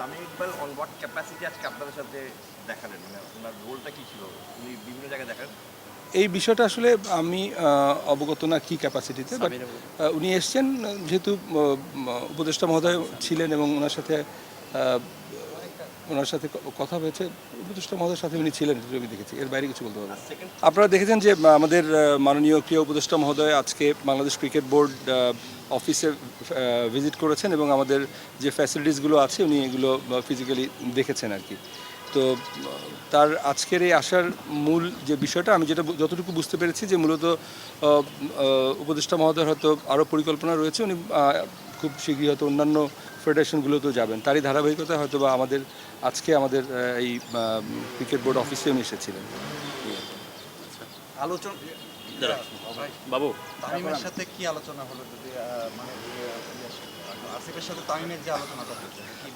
Tamim Iqbal on what capacity আজকে আপনাদের সাথে দেখালেন? মানে ওনার রোলটা কি ছিল? উনি বিভিন্ন জায়গায় দেখালেন এই বিষয়টা আসলে আমি অবগত না কি ক্যাপাসিটিতে বাট উনি এসছেন যেহেতু উপদেষ্টা মহোদয় ছিলেন এবং ওনার সাথে ওনার সাথে কথা হয়েছে উপদেষ্টা মহোদয়ের সাথে উনি ছিলেন আমি দেখেছি এর বাইরে কিছু বলতে পারব। আপনারা দেখেছেন যে আমাদের মাননীয় প্রিয় উপদেষ্টা মহোদয় আজকে বাংলাদেশ ক্রিকেট বোর্ড অফিসে ভিজিট করেছেন এবং আমাদের যে ফ্যাসিলিটিসগুলো আছে, উনি এগুলো ফিজিক্যালি দেখেছেন আর কি। তো তার আজকের এই আসার মূল যে বিষয়টা, আমি যেটা যতটুকু বুঝতে পেরেছি যে মূলত উপদেষ্টা মহোদয়ের হয়তো আরও পরিকল্পনা রয়েছে, উনি খুব শীঘ্রই হয়তো অন্যান্য ফেডারেশনগুলোতেও যাবেন। তারই ধারাবাহিকতা হয়তো বা আমাদের, আজকে আমাদের এই ক্রিকেট বোর্ড অফিসে উনি এসেছিলেন। আলোচনা বাবু। তামিমের সাথে কি আলোচনা হলো যদি মানে আসিফের সাথে তামিমের যে আলোচনাটা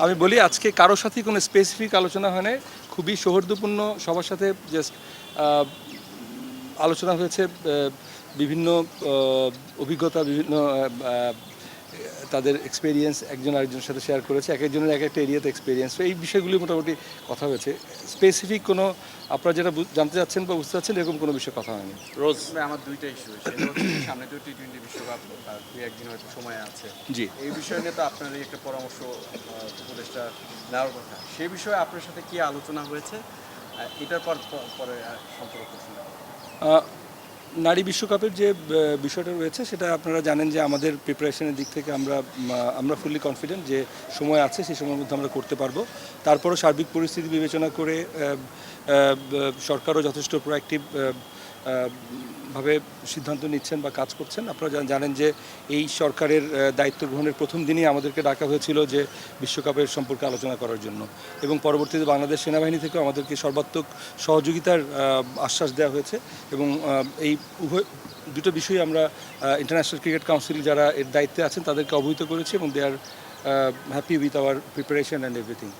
আমি বলি আজকে কারোর সাথে কোনো স্পেসিফিক আলোচনা হয় নাই। খুবই সৌহার্দ্যপূর্ণ সবার সাথে জাস্ট আলোচনা হয়েছে বিভিন্ন অভিজ্ঞতা বিভিন্ন তাদের এক্সপিরিয়েন্স একজন আরেকজনের সাথে শেয়ার করেছে এক একজনের এক একটা এরিয়াতে এক্সপিরিয়েন্স তো এই বিষয়গুলি মোটামুটি কথা হয়েছে। স্পেসিফিক কোনো আপনারা যেটা জানতে চাচ্ছেন বা বুঝতে চাচ্ছেন এরকম কোনো বিষয়ে কথা হয়নি। রোজ? আমার দুইটা ইস্যু সেটা হচ্ছে সামনে তো টি টোয়েন্টি বিশ্বকাপ দুই একদিন হয়তো সময় আছে। জি। এই বিষয় নিয়ে তো আপনারই একটা পরামর্শ আহ, উপদেষ্টা নেওয়ার কথা। সে বিষয়ে আপনার সাথে কি আলোচনা হয়েছে? এটার পর পরে সম্পর্ক নারী বিশ্বকাপের যে বিষয়টা রয়েছে, সেটা আপনারা জানেন যে আমাদের প্রিপারেশনের দিক থেকে আমরা আমরা ফুললি কনফিডেন্ট যে সময় আছে সেই সময়ের মধ্যে আমরা করতে পারব। তারপরও সার্বিক পরিস্থিতি বিবেচনা করে সরকারও যথেষ্ট প্রোয়াক্টিভ ভাবে সিদ্ধান্ত নিচ্ছেন বা কাজ করছেন। আপনারা জানেন যে এই সরকারের দায়িত্ব গ্রহণের প্রথম দিনই আমাদেরকে ডাকা হয়েছিল যে বিশ্বকাপের সম্পর্কে আলোচনা করার জন্য। এবং পরবর্তীতে বাংলাদেশ সেনাবাহিনী থেকেও আমাদেরকে সর্বাত্মক সহযোগিতার আশ্বাস দেওয়া হয়েছে। এবং এই উভয় দুটো বিষয়ে আমরা ইন্টারন্যাশনাল ক্রিকেট কাউন্সিল যারা এর দায়িত্বে আছেন তাদেরকে অবহিত করেছি এবং they are happy with our preparation and everything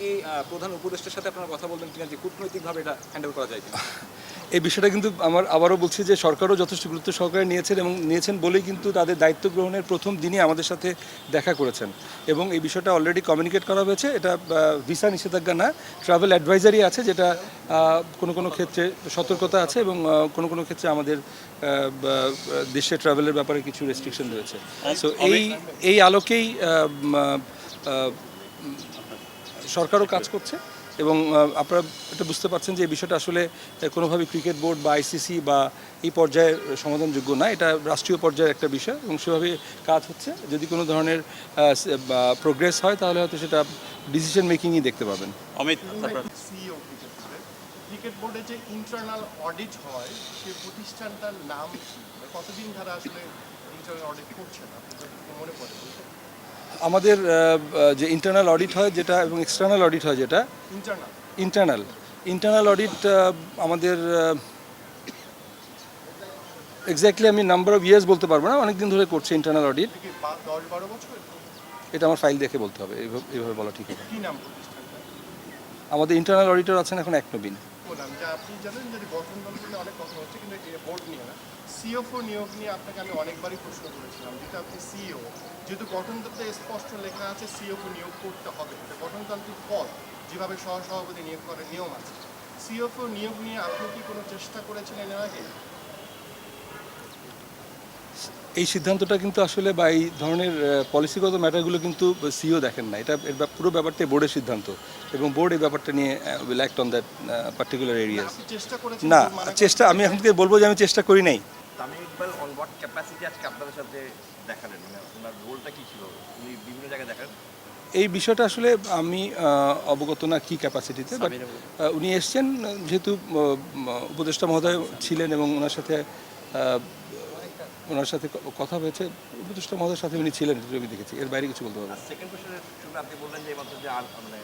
কি প্রধান উপদেষ্টার সাথে আপনারা কথা বলবেন কিনা যে কূটনৈতিকভাবে এটা হ্যান্ডেল করা যায় এই বিষয়টা কিন্তু আমার আবারও বলছি যে সরকারও যথেষ্ট গুরুত্ব সহকারে নিয়েছেন এবং নিয়েছেন বলেই কিন্তু তাদের দায়িত্ব গ্রহণের প্রথম দিনই আমাদের সাথে দেখা করেছেন। এবং এই বিষয়টা অলরেডি কমিউনিকেট করা হয়েছে। এটা ভিসা নিষেধাজ্ঞা না ট্রাভেল অ্যাডভাইজারি আছে যেটা কোনো কোনো ক্ষেত্রে সতর্কতা আছে এবং কোনো কোনো ক্ষেত্রে আমাদের দেশে ট্রাভেলের ব্যাপারে কিছু রেস্ট্রিকশন রয়েছে। সো এই এই আলোকেই সরকারও কাজ করছে এবং আপনারা এটা বুঝতে পারছেন যে এই বিষয়টা আসলে কোনোভাবে ক্রিকেট বোর্ড বা আইসিসি বা এই পর্যায়ে সমাধানযোগ্য না। এটা রাষ্ট্রীয় পর্যায়ের একটা বিষয় এবং সেভাবে কাজ হচ্ছে। যদি কোনো ধরনের প্রোগ্রেস হয় তাহলে হয়তো সেটা ডিসিশন মেকিংই দেখতে পাবেন। অমিত ক্রিকেট বোর্ডে যে ইন্টারনাল অডিট হয় সেই প্রতিষ্ঠানটার নাম মানে কতদিন ধরে আসলে ইন্টারনাল অডিট আপনি যদি মনে পড়ে আমাদের যে ইন্টারনাল অডিট হয় যেটা এবং এক্সটার্নাল অডিট হয় যেটা ইন্টারনাল ইন্টারনাল অডিট আমাদের এক্স্যাক্টলি আমি নাম্বার অফ ইয়ার্স বলতে পারব না অনেক দিন ধরে করছে ইন্টারনাল অডিট এটা আমার ফাইল দেখে বলতে হবে এইভাবে বলা ঠিক হবে। প্রতিষ্ঠানটা? আমাদের ইন্টারনাল অডিটর আছেন এখন এক নবীন। বললাম যে আপনি জানেন যে গঠন দল নিয়ে অনেক কথা হচ্ছে, কিন্তু বোর্ড নিয়ে না সিএফও নিয়োগ নিয়ে আপনাকে আমি অনেকবারই প্রশ্ন করেছিলাম, যেটা আপনি সিও যেহেতু গঠনতন্ত্রে স্পষ্ট লেখা আছে সিএফও নিয়োগ করতে হবে এটা গঠনতান্ত্রিক পদ যেভাবে সহসভাপতি নিয়োগ করার নিয়ম আছে সিএফও নিয়োগ নিয়ে আপনি কি কোনো চেষ্টা করেছিলেন এর আগে? এই সিদ্ধান্তটা কিন্তু আসলে বা এই ধরনের পলিসিগত ম্যাটারগুলো কিন্তু সিও দেখেন না। এটা এর পুরো ব্যাপারটাই বোর্ডের সিদ্ধান্ত এবং বোর্ড এই ব্যাপারটা নিয়ে will act on that particular area না চেষ্টা আমি এখন থেকে বলব যে আমি চেষ্টা করি নাই। মানে ওনার রোলটা কি ছিল? উনি বিভিন্ন জায়গায় দেখালেন এই বিষয়টা আসলে আমি অবগত না কি ক্যাপাসিটিতে বাট উনি এসছেন যেহেতু উপদেষ্টা মহোদয় ছিলেন এবং ওনার সাথে ওনার সাথে কথা হয়েছে। উপদেষ্টা মহোদয়ের সাথে উনি ছিলেন আমি দেখেছি। এর বাইরে কিছু বলতে পারব সেকেন্ড কোশ্চেনের আপনি বললেন যে মাত্র যে আর মানে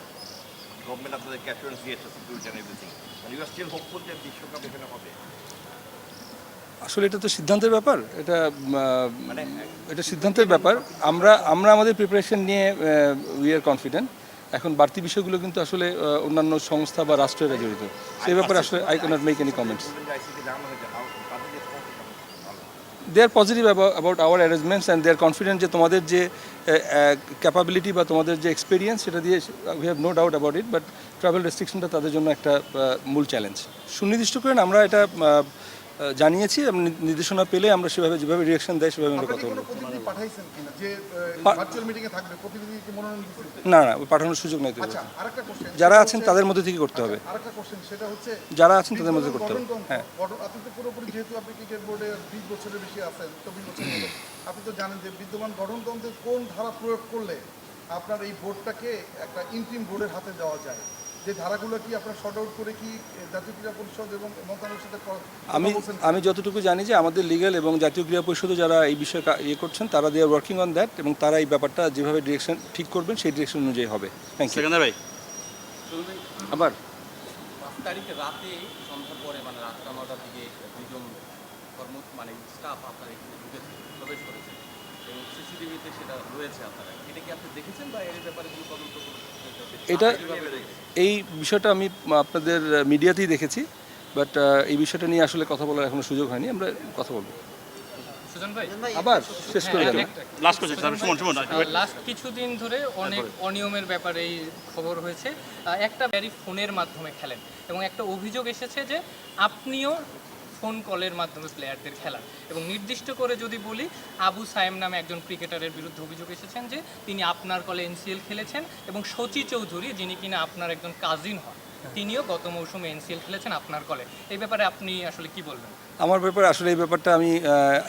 গভর্নমেন্ট আপনাদের ক্যাপিটালস দিয়েছে সিকিউরিটি অ্যান্ড এভরিথিং মানে ইউ আর স্টিল হোপফুল যে বিশ্বকাপ এখানে হবে? আসলে এটা তো সিদ্ধান্তের ব্যাপার। এটা মানে এটা সিদ্ধান্তের ব্যাপার। আমরা আমরা আমাদের প্রিপারেশন নিয়ে উই আর কনফিডেন্ট এখন বাড়তি বিষয়গুলো কিন্তু আসলে অন্যান্য সংস্থা বা রাষ্ট্রেরা জড়িত। সেই ব্যাপারে আসলে I cannot make any comments they are positive about our arrangements and they are confident যে তোমাদের যে ক্যাপাবিলিটি বা তোমাদের যে এক্সপিরিয়েন্স সেটা দিয়ে we have no doubt about it but travel রেস্ট্রিকশনটা তাদের জন্য একটা মূল চ্যালেঞ্জ সুনির্দিষ্ট করেন আমরা এটা জানিয়েছি নির্দেশনা পেলে আমরা সেভাবে যেভাবে রিয়াকশন দেয় সেভাবে আমরা কথা বলব। প্রতিনিধি পাঠাইছেন কিনা? যে ভার্চুয়াল মিটিং এ থাকবে মনোনয়ন না না পাঠানোর সুযোগ নেই আচ্ছা কোশ্চেন যারা আছেন তাদের মধ্যে থেকে করতে হবে। আরেকটা কোশ্চেন সেটা হচ্ছে যারা আছেন তাদের মধ্যে করতে হবে। হ্যাঁ। গঠন- আপনি তো পুরোপুরি যেহেতু আপনি ক্রিকেট বোর্ডে বিশ বছরের বেশি আছেন চব্বিশ আপনি তো জানেন যে বিদ্যমান গঠনতন্ত্রের কোন ধারা প্রয়োগ করলে আপনার এই বোর্ডটাকে একটা ইন্টিম বোর্ডের হাতে দেওয়া যায়? যে ধারাগুলো কি আপনার শর্ট আউট করে কি জাতীয় ক্রীড়া পরিষদ এবং মন্ত্রণালয়ের সাথে আমি আমি যতটুকু জানি যে আমাদের লিগ্যাল এবং জাতীয় ক্রীড়া পরিষদে যারা এই বিষয়ে ইয়ে করছেন তারা দিয়ে ওয়ার্কিং অন দ্যাট এবং তারা এই ব্যাপারটা যেভাবে ডিরেকশন ঠিক করবেন সেই ডিরেকশন অনুযায়ী হবে। থ্যাংক ইউ সেকেন্দার ভাই আবার? পাঁচ তারিখে রাতে সন্ধ্যার পরে মানে রাতটা নটার দিকে দুজন কর্ম মানে স্টাফ আপনার এখানে ঢুকেছে প্রবেশ করেছে এবং সিসিটিভিতে সেটা রয়েছে আপনারা। এটা কি আপনি দেখেছেন বা এর ব্যাপারে কোনো তদন্ত এটা এই বিষয়টা আমি আপনাদের মিডিয়াতেই দেখেছি বাট এই বিষয়টা নিয়ে আসলে কথা বলার এখনও সুযোগ হয়নি আমরা কথা বলব। আবার শেষ করে হ্যাঁ, একটা- last question sir Suman Suman last কিছুদিন ধরে অনেক অনিয়মের ব্যাপারে এই খবর হয়েছে। একটা ব্যারি ফোনের মাধ্যমে খেলেন এবং একটা অভিযোগ এসেছে যে আপনিও ফোন কলের মাধ্যমে প্লেয়ারদের খেলা। এবং নির্দিষ্ট করে যদি বলি আবু সায়েম নামে একজন ক্রিকেটারের বিরুদ্ধে অভিযোগ এসেছেন যে তিনি আপনার কলে এনসিএল খেলেছেন এবং শচী চৌধুরী যিনি কিনা আপনার একজন কাজিন হন তিনিও গত মৌসুমে এনসিএল খেলেছেন আপনার কলে। এই ব্যাপারে আপনি আসলে কি বলবেন? আমার ব্যাপারে আসলে এই ব্যাপারটা আমি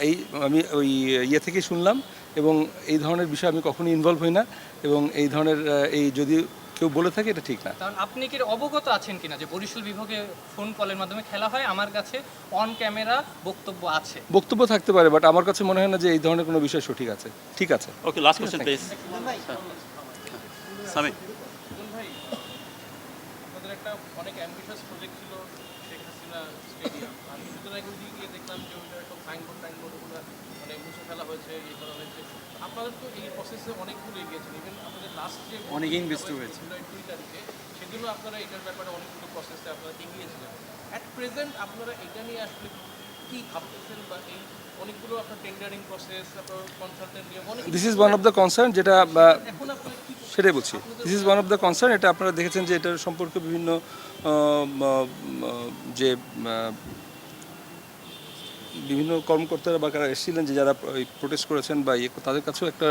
এই আমি ওই ইয়ে থেকে শুনলাম এবং এই ধরনের বিষয়ে আমি কখনোই ইনভলভ হই না এবং এই ধরনের এই যদি কেউ বলে থাকে এটা ঠিক না। কারণ আপনি কি অবগত আছেন কিনা যে বরিশাল বিভাগে ফোন কলের মাধ্যমে খেলা হয়? আমার কাছে অন ক্যামেরা বক্তব্য আছে। বক্তব্য থাকতে পারে বাট আমার কাছে মনে হয় না যে এই ধরনের কোনো বিষয় সঠিক আছে। ঠিক আছে। Okay last question please Sami আপনাদের একটা অনেক অ্যাম্বিশাস প্রজেক্ট ছিল শেখ হাসিনা স্টেডিয়াম আমি কিছুদিন আগে ওইদিকে গিয়ে দেখলাম যে ওইটা সব সাইনবোর্ড টাইনবোর্ড ওগুলো মানে মুছে ফেলা হয়েছে ইয়ে করা হয়েছে আপনাদের তো এই প্রসেসে অনেকগুলো এগিয়েছেন ইভেন আপনাদের লাস্ট যে অনেক invest হয়েছে। দুই তারিখে সেদিনও আপনারা এটার ব্যাপারে অনেকগুলো প্রসেসে আপনারা এগিয়েছিলেন। অ্যাট প্রেজেন্ট আপনারা এটা নিয়ে আসলে কি ভাবতেছেন বা এই অনেকগুলো আপনার টেন্ডারিং প্রসেস তারপর কনসালটেন্ট নিয়ে অনেক this is one of the concern যেটা এখন আপনারা সেটাই বলছি। This is one of the concern এটা আপনারা দেখেছেন যে এটার সম্পর্কে বিভিন্ন যে বিভিন্ন কর্মকর্তারা বা কারা এসেছিলেন যে যারা প্রোটেস্ট করেছেন বা ইয়ে তাদের কাছেও একটা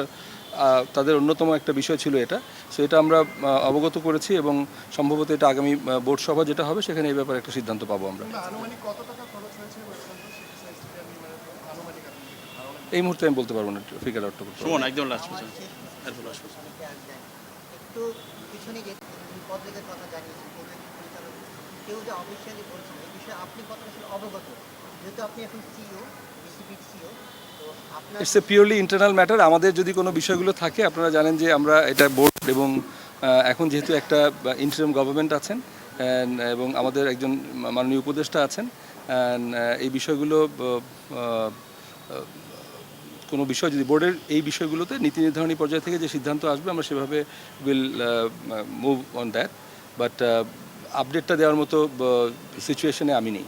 তাদের অন্যতম একটা বিষয় ছিল এটা। সো এটা আমরা অবগত করেছি এবং সম্ভবত এটা আগামী বোর্ড সভা যেটা হবে সেখানে এই ব্যাপারে একটা সিদ্ধান্ত পাবো আমরা। মানে এই মুহূর্তে আমি বলতে পারব না ফিগার আউটটা করতে পারব। না। সুমন একদম লাস্ট কোশ্চেন এরপর লাস্ট কোশ্চেন একটু পিছনে যে কথা জানিয়েছেন কেউ যে বলছেন এই বিষয়ে আপনি কত আসলে অবগত? It's a purely internal matter আমাদের যদি কোনো বিষয়গুলো থাকে, আপনারা জানেন যে আমরা এটা বোর্ড এবং এখন যেহেতু একটা ইন্টারিম গভর্নমেন্ট আছেন এবং আমাদের একজন মাননীয় উপদেষ্টা আছেন এই বিষয়গুলো কোনো বিষয় যদি বোর্ডের এই বিষয়গুলোতে নীতি নির্ধারণী পর্যায় থেকে যে সিদ্ধান্ত আসবে, আমরা সেভাবে will move on that but আপডেটটা দেওয়ার মতো সিচুয়েশনে আমি নেই।